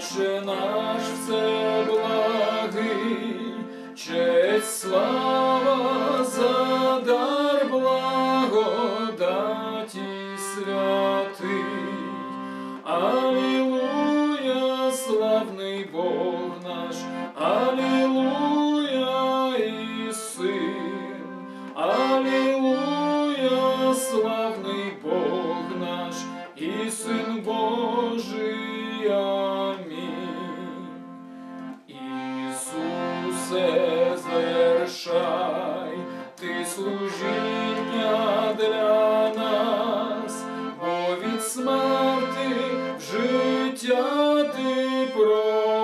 Отче наш все благий, честь слава за дар благодати святый. Аллилуйя, славный Бог наш, Аллилуйя и Сын, Аллилуйя, славный Бог наш и Сын Божий.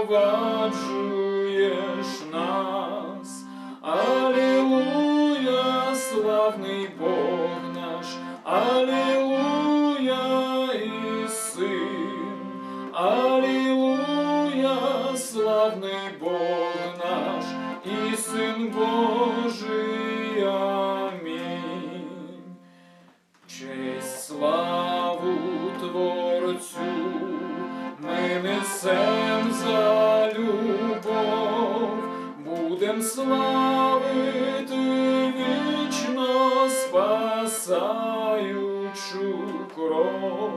проваджуєш нас, Аллилуйя, славный Бог наш, Аллилуйя и Сын, Аллилуйя, славный Бог наш, и Сын Божий. Будем славити вічно спасаючу кров.